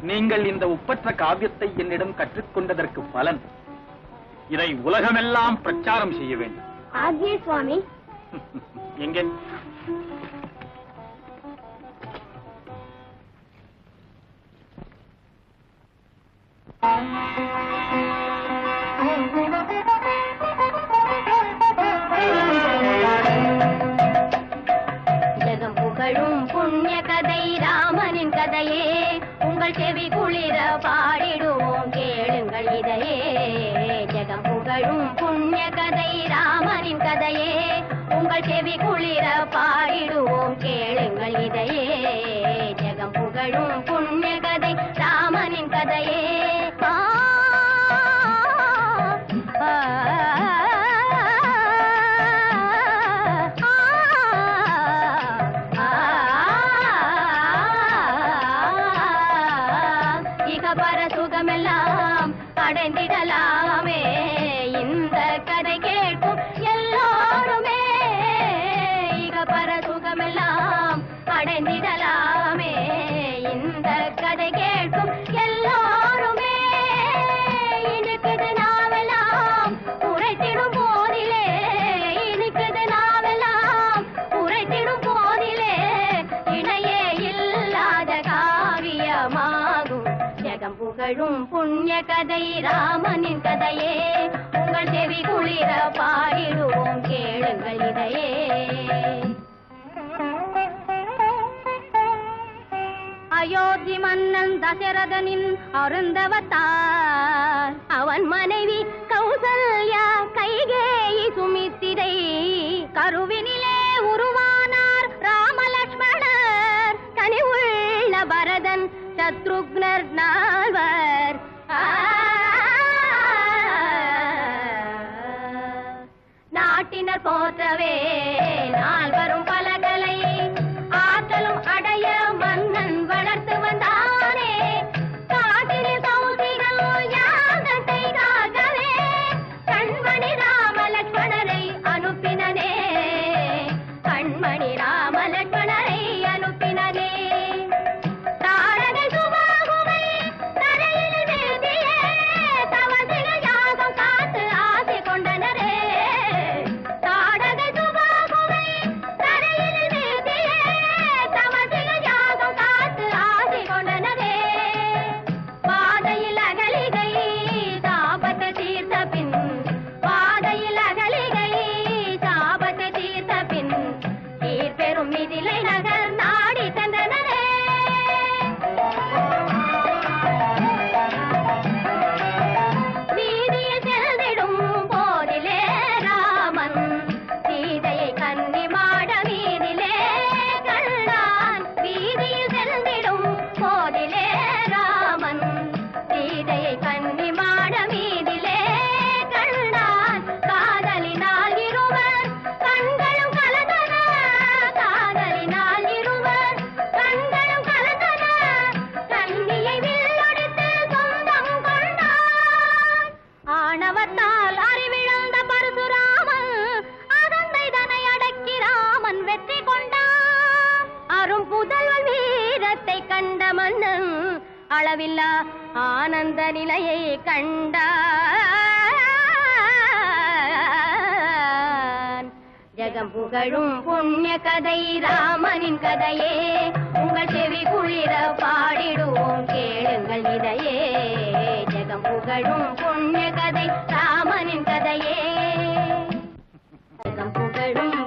நீங்கள் இந்த ஒப்பற்ற காவியத்தை என்னிடம் கற்றுக்கொண்டதற்கு பலன். இதை உலகமெல்லாம் பிரச்சாரம் செய்ய வேண்டும். ஆகிய சுவாமி. எங்கே? ஜெகம் புகழும் புண்ணிய கதை ராமனின் கதையே. உங்கள் செவி குளிர பாடிடுவோம். கேளுங்கள் இதையே ஜெகம் புகழும் புண்ணிய கதை ராமனின் கதையே. உங்கள் செவி குளிர கதை ராமனின் கதையே. உங்கள் செவி குளிர பாடிடுவோம் கேளுங்கள் இதையே. அயோத்தி மன்னன் தசரதனின் அருந்தவத்தார். அவன் மனைவி கௌசல்யா கைகேயி சுமித்திரை. கருவினிலே உருவானார் ராமலட்சுமணர் கனிவுள்ள பரதன் சத்ருக்னர் நாள் போற்றவே. நால்வரும் பலகலை ஆற்றலும் அடைய மன்னன் வளர்த்து வந்தானே. காட்டில் கௌசிகள் யாகத்தை கண்மணி ராம லட்சுமணரை அனுப்பினனே. கண்மணி ராம லட்சுமணரை வீரத்தை கண்ட மன்னன் அளவில்லா ஆனந்த நிலையை கண்டான். ஜெகம் புகழும் புண்ணிய கதை ராமனின் கதையே. உங்கள் செவி குளிர பாடிடுவோம் கேளுங்கள் இதையே. ஜெகம் புகழும் புண்ணிய கதை ராமனின் கதையே. ஜெகம் புகழும்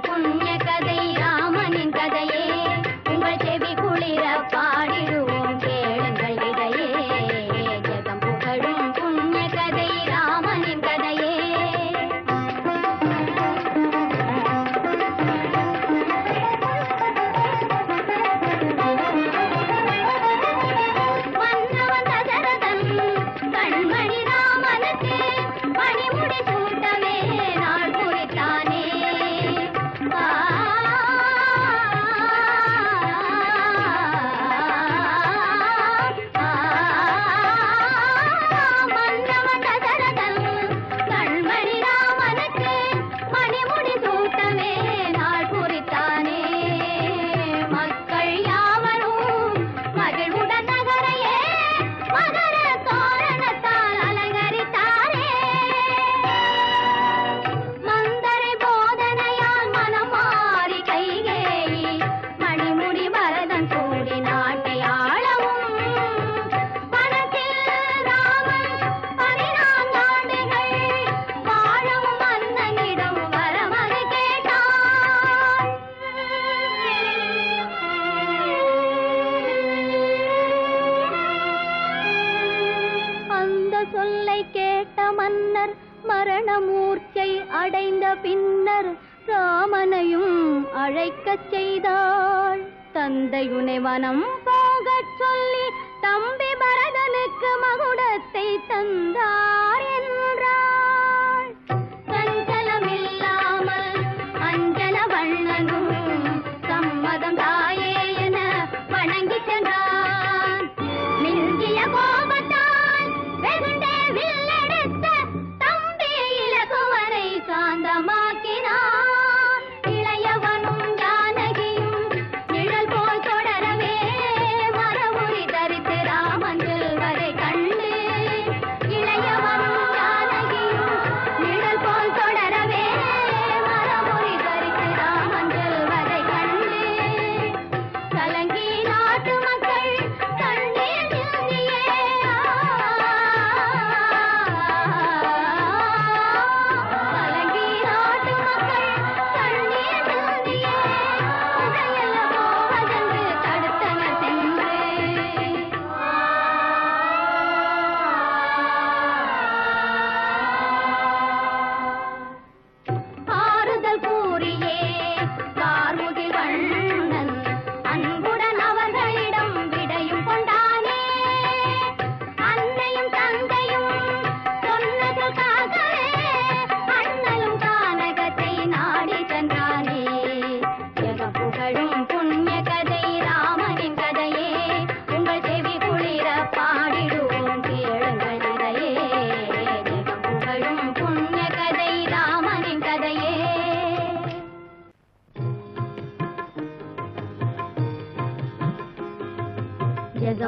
பிழைக்கச் செய்தாள். தந்தை உனைவனம் போகச் சொல்லி தம்பி பரதனுக்கு மகுடத்தை தந்தார் என்ற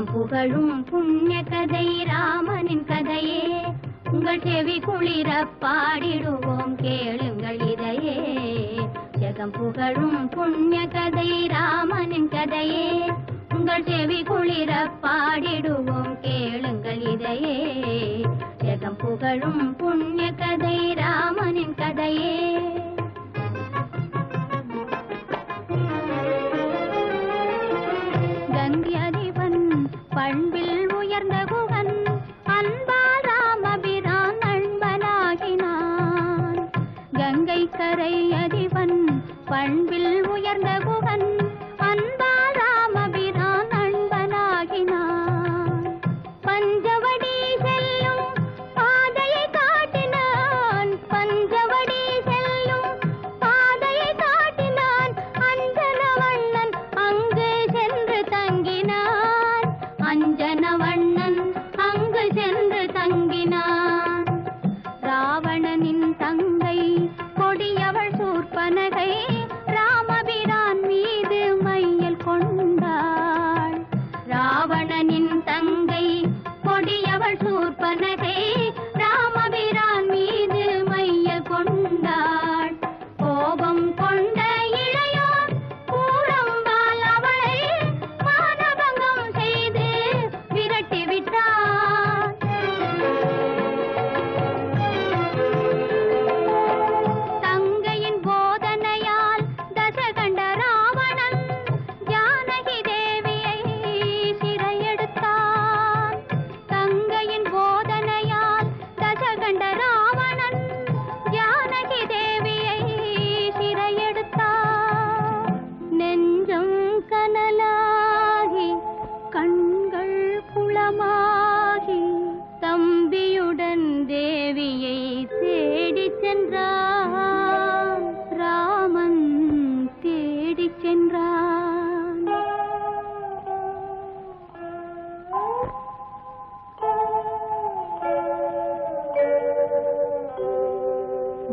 உலகம் புகழும் புண்ணிய கதை ராமனின் கதையே. உங்கள் செவி குளிர பாடிடுவோம் கேளுங்கள் இதையே. ஜெகம் புகழும் புண்ணிய கதை ராமனின் கதையே. உங்கள் செவி குளிர பாடிடுவோம் கேளுங்கள் இதையே. ஜெகம் புகழும் புண்ணிய கதை ராமனின் கதையே. கருத்தரை அதிவன் பண்பில் உயர்ந்த குகன் அன்பாராமபிரான் அன்பனாகினான் பஞ்சவடி செல்லும் பாதையை காட்டினான் பஞ்சவடி செல்லும் பாதையை காட்டினான். அஞ்சனவண்ணன் அங்கு சென்று தங்கினான் அஞ்சனவ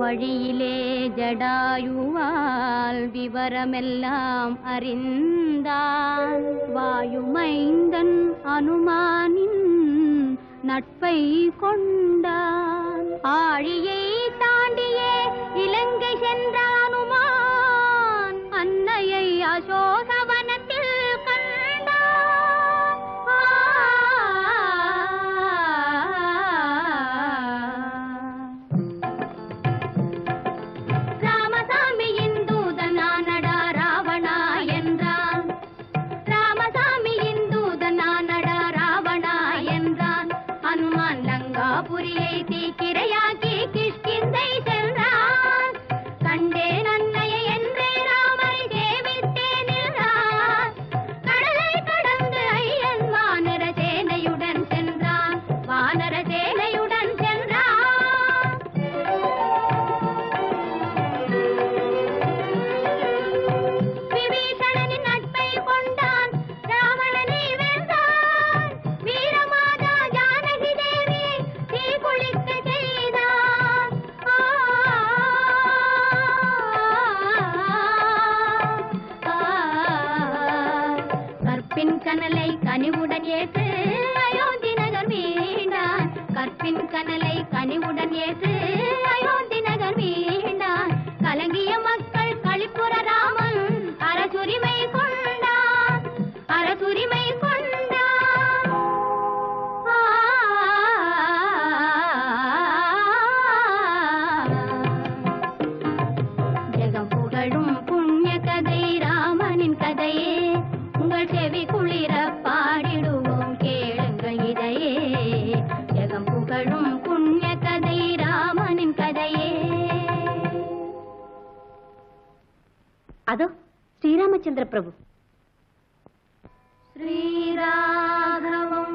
வழியிலே ஜடாயுவால் விவரமெல்லாம் அறிந்தான். வாயுமைந்தன் அனுமானின் நட்பை கொண்டான். ஆழியை புரிய അതോ ശ്രീരാമചന്ദ്ര പ്രഭു? ശ്രീരാഘവം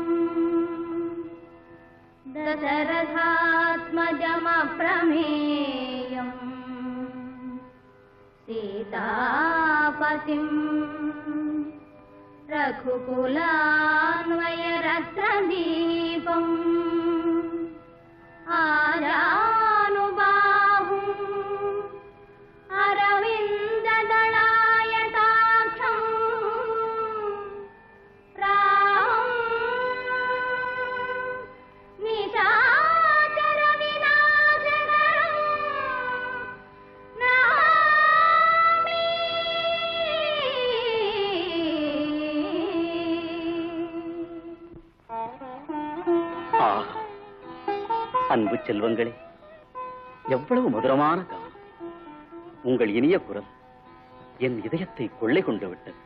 ദശരഥാത്മജമപ്രമേയം സീതാപതിം രഘുകുലാന്വയരത്രദീപം ആരാ செல்வங்களே எவ்வளவு மதுரமான காலம் உங்கள் இனிய குரல் என் இதயத்தை கொள்ளை கொண்டு விட்டது.